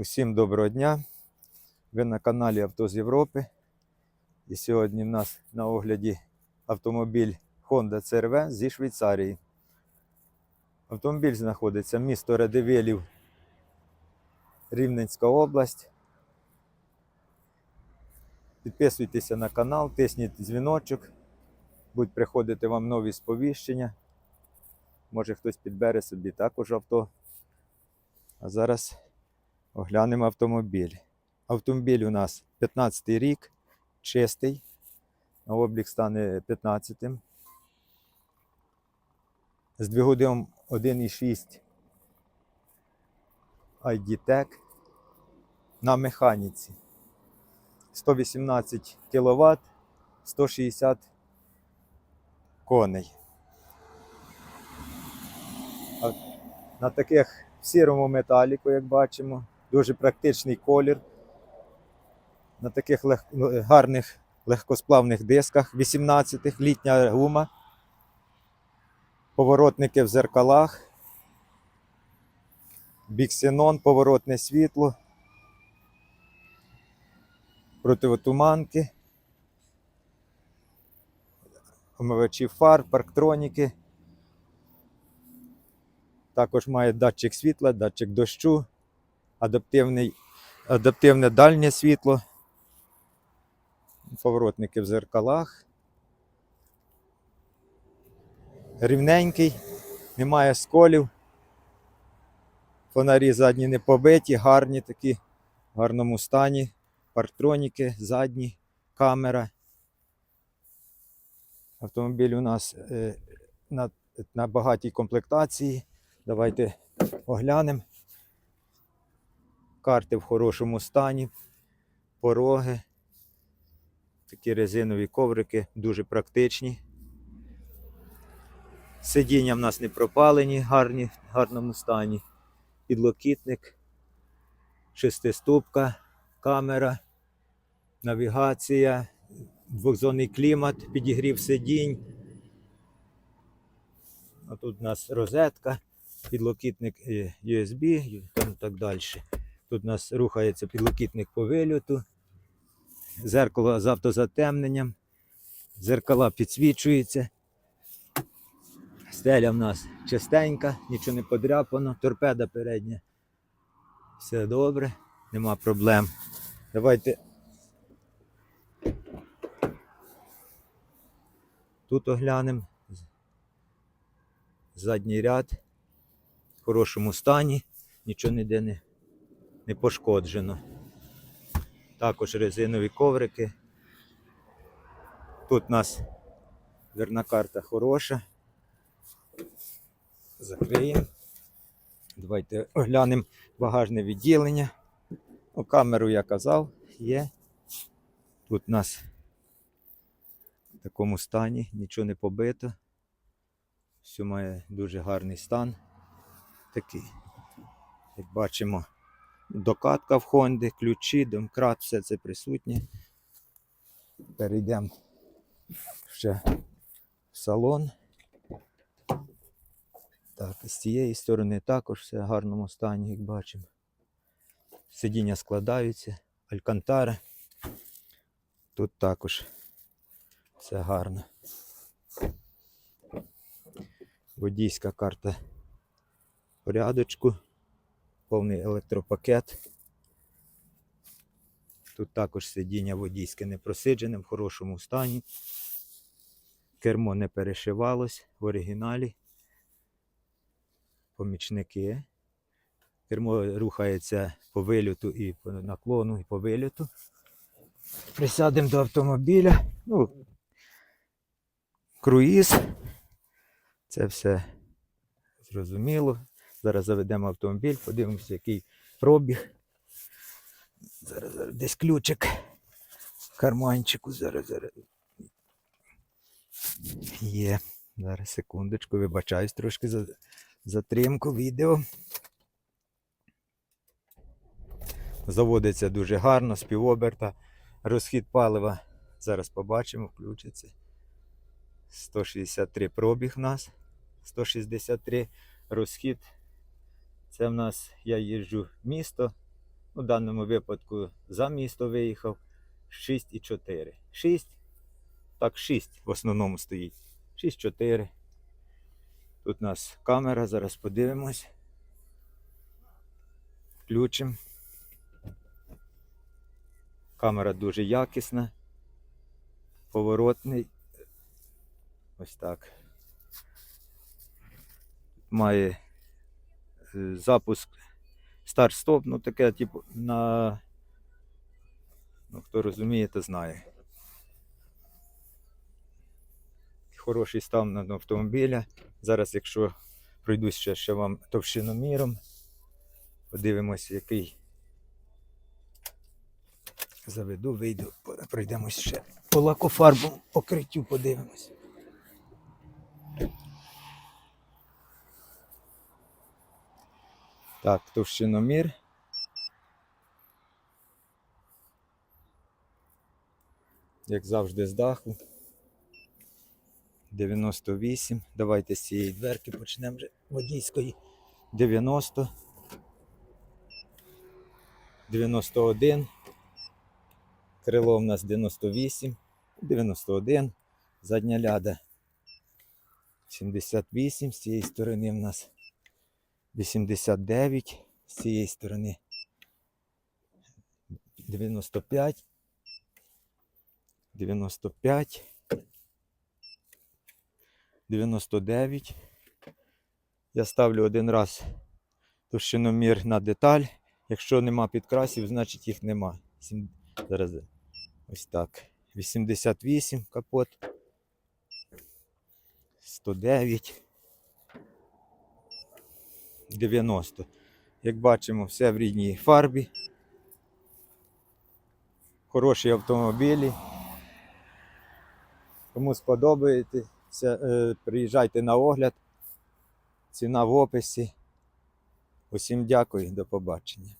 Усім доброго дня. Ви на каналі Авто з Європи. І сьогодні в нас на огляді автомобіль Honda CRV зі Швейцарії. Автомобіль знаходиться місто Радивилів, Рівненська область. Підписуйтеся на канал, тисніть дзвіночок, будуть приходити вам нові сповіщення. Може хтось підбере собі також авто. А зараз оглянемо автомобіль. Автомобіль у нас 15 й рік, чистий. Облік стане 15. З двигуном 1,6 ID-Tech на механіці. 118 кВт, 160 коней. На таких в сірому металіку, як бачимо, дуже практичний колір. На таких лег... ну, гарних легкосплавних дисках. 18-х, літня гума, поворотники в зеркалах, біксенон, поворотне світло, противотуманки, омивачі фар, парктроніки. Також має датчик світла, датчик дощу, адаптивний, адаптивне дальнє світло, поворотники в зеркалах. Рівненький, немає сколів. Фонарі задні не побиті, гарні такі, в гарному стані. Парктроніки, задні, камера. Автомобіль у нас е, на, на багатій комплектації. Давайте оглянемо. Карти в хорошому стані, пороги, такі резинові коврики, дуже практичні. Сидіння в нас не пропалені, гарні, в гарному стані. Підлокітник, шестиступка, камера, навігація, двохзонний клімат, підігрів сидінь. А тут у нас розетка підлокітник е, USB і так далі. Тут у нас рухається підлокітник по вильоту, зеркало з автозатемненням, зеркала підсвічуються. Стеля в нас чистенька, нічого не подряпано, торпеда передня. Все добре, нема проблем. Давайте. Тут оглянемо. Задній ряд в хорошому стані, нічого ніде не, не пошкоджено. Також резинові коврики. Тут у нас дверна карта хороша. Закриємо. Давайте оглянемо багажне відділення. Ну, камеру я казав, є. Тут у нас в такому стані, нічого не побито. Все має дуже гарний стан. Такий. Як бачимо, докатка в Хонді, ключі, домкрат, все це присутнє. Перейдемо ще в салон. Так, і з цієї сторони також все в гарному стані, як бачимо. Сидіння складаються, алькантара. Тут також все гарно. Водійська карта порядочку, повний електропакет. Тут також сидіння водійське не просиджене, в хорошому стані. Кермо не перешивалось в оригіналі. Помічники. Кермо рухається по вильоту і по наклону, і по вильоту. Присядемо до автомобіля. Ну, круїз. Це все зрозуміло. Зараз заведемо автомобіль, подивимося, який пробіг. Зараз, зараз десь ключик в карманчику. Зараз, зараз. Є. Зараз секундочку, вибачаюсь трошки за затримку відео. Заводиться дуже гарно, з півоберта. Розхід палива. Зараз побачимо, включиться. 163 пробіг у нас. 163 розхід. Це в нас я їжджу в місто. У даному випадку за місто виїхав 6,4. 6. Так, 6 в основному стоїть. 6,4. Тут у нас камера, зараз подивимось. Включимо. Камера дуже якісна. Поворотний. Ось так. Має запуск старт-стоп, ну таке, типу, на. Ну, хто розуміє, то знає. Хороший стан на автомобіля. Зараз, якщо пройдусь ще, ще вам товщиноміром, подивимось, який заведу, вийду, пройдемось ще по лакофарбовому покриттю, подивимось. Так, товщиномір. Як завжди з даху. 98. Давайте з цієї дверки почнемо вже водійської. 90. 91. Крило в нас 98. 91. Задня ляда. 78. З цієї сторони в нас 89. З цієї сторони 95. 95. 99. Я ставлю один раз товщиномір на деталь. Якщо нема підкрасів, значить їх нема. Зараз ось так. 88 капот. 109. 90. Як бачимо, все в рідній фарбі. Хороші автомобілі. Кому сподобається, е, приїжджайте на огляд. Ціна в описі. Усім дякую, до побачення.